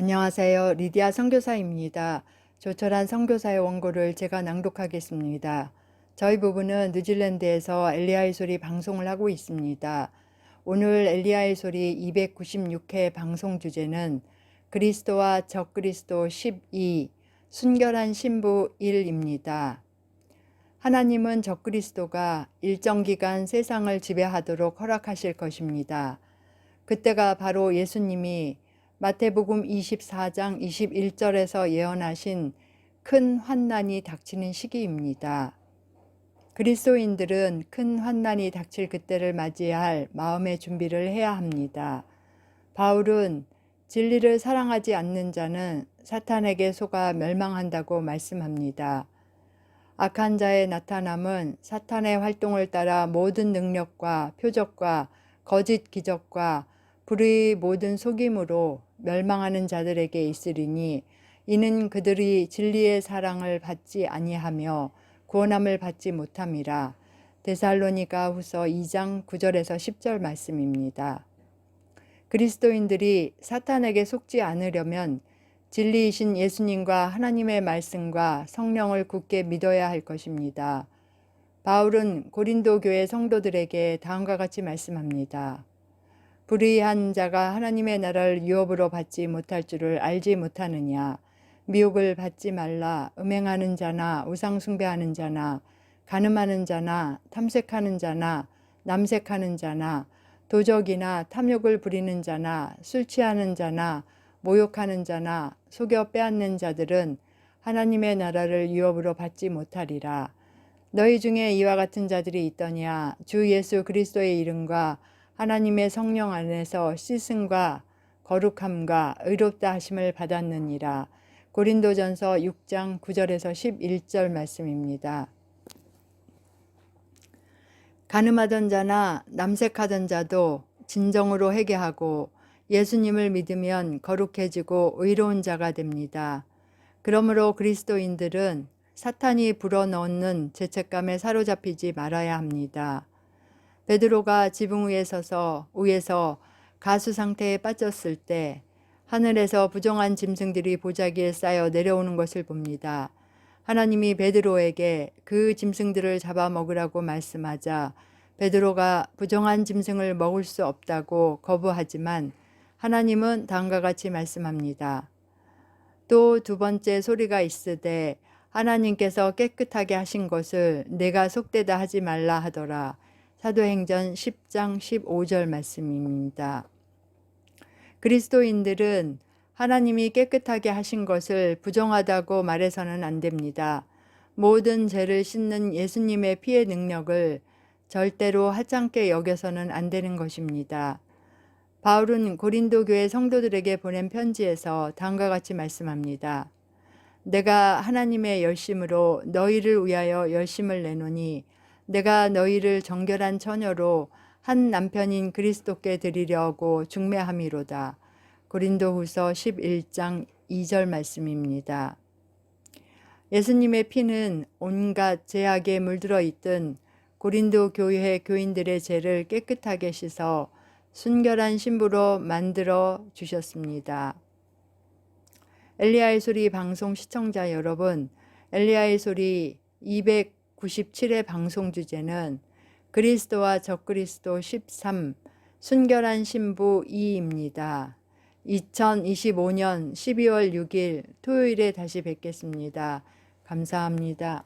안녕하세요. 리디아 선교사입니다. 조철한 선교사의 원고를 제가 낭독하겠습니다. 저희 부부는 뉴질랜드에서 엘리야의 소리 방송을 하고 있습니다. 오늘 엘리야의 소리 296회 방송 주제는 그리스도와 적그리스도 12 순결한 신부 1입니다. 하나님은 적그리스도가 일정 기간 세상을 지배하도록 허락하실 것입니다. 그때가 바로 예수님이 마태복음 24장 21절에서 예언하신 큰 환난이 닥치는 시기입니다. 그리스도인들은 큰 환난이 닥칠 그때를 맞이할 마음의 준비를 해야 합니다. 바울은 진리를 사랑하지 않는 자는 사탄에게 속아 멸망한다고 말씀합니다. 악한 자의 나타남은 사탄의 활동을 따라 모든 능력과 표적과 거짓 기적과 불의 모든 속임으로 멸망하는 자들에게 있으리니 이는 그들이 진리의 사랑을 받지 아니하며 구원함을 받지 못함이라. 데살로니가 후서 2장 9절에서 10절 말씀입니다. 그리스도인들이 사탄에게 속지 않으려면 진리이신 예수님과 하나님의 말씀과 성령을 굳게 믿어야 할 것입니다. 바울은 고린도 교회 성도들에게 다음과 같이 말씀합니다. 불의한 자가 하나님의 나라를 유업으로 받지 못할 줄을 알지 못하느냐. 미혹을 받지 말라. 음행하는 자나 우상숭배하는 자나 가늠하는 자나 탐색하는 자나 남색하는 자나 도적이나 탐욕을 부리는 자나 술 취하는 자나 모욕하는 자나 속여 빼앗는 자들은 하나님의 나라를 유업으로 받지 못하리라. 너희 중에 이와 같은 자들이 있더냐 주 예수 그리스도의 이름과 하나님의 성령 안에서 씻음과 거룩함과 의롭다 하심을 받았느니라. 고린도전서 6장 9절에서 11절 말씀입니다. 가늠하던 자나 남색하던 자도 진정으로 회개하고 예수님을 믿으면 거룩해지고 의로운 자가 됩니다. 그러므로 그리스도인들은 사탄이 불어넣는 죄책감에 사로잡히지 말아야 합니다. 베드로가 지붕 위에 서서 위에서 가수 상태에 빠졌을 때 하늘에서 부정한 짐승들이 보자기에 쌓여 내려오는 것을 봅니다. 하나님이 베드로에게 그 짐승들을 잡아먹으라고 말씀하자 베드로가 부정한 짐승을 먹을 수 없다고 거부하지만 하나님은 다음과 같이 말씀합니다. 또 두 번째 소리가 있으되 하나님께서 깨끗하게 하신 것을 내가 속되다 하지 말라 하더라. 사도행전 10장 15절 말씀입니다. 그리스도인들은 하나님이 깨끗하게 하신 것을 부정하다고 말해서는 안 됩니다. 모든 죄를 씻는 예수님의 피의 능력을 절대로 하찮게 여겨서는 안 되는 것입니다. 바울은 고린도 교회 성도들에게 보낸 편지에서 다음과 같이 말씀합니다. 내가 하나님의 열심으로 너희를 위하여 열심을 내노니 내가 너희를 정결한 처녀로 한 남편인 그리스도께 드리려고 중매함이로다. 고린도후서 11장 2절 말씀입니다. 예수님의 피는 온갖 죄악에 물들어 있던 고린도 교회 교인들의 죄를 깨끗하게 씻어 순결한 신부로 만들어 주셨습니다. 엘리야의 소리 방송 시청자 여러분, 엘리야의 소리 200 97회 방송 주제는 그리스도와 적그리스도 13 순결한 신부 2입니다. 2025년 12월 6일 토요일에 다시 뵙겠습니다. 감사합니다.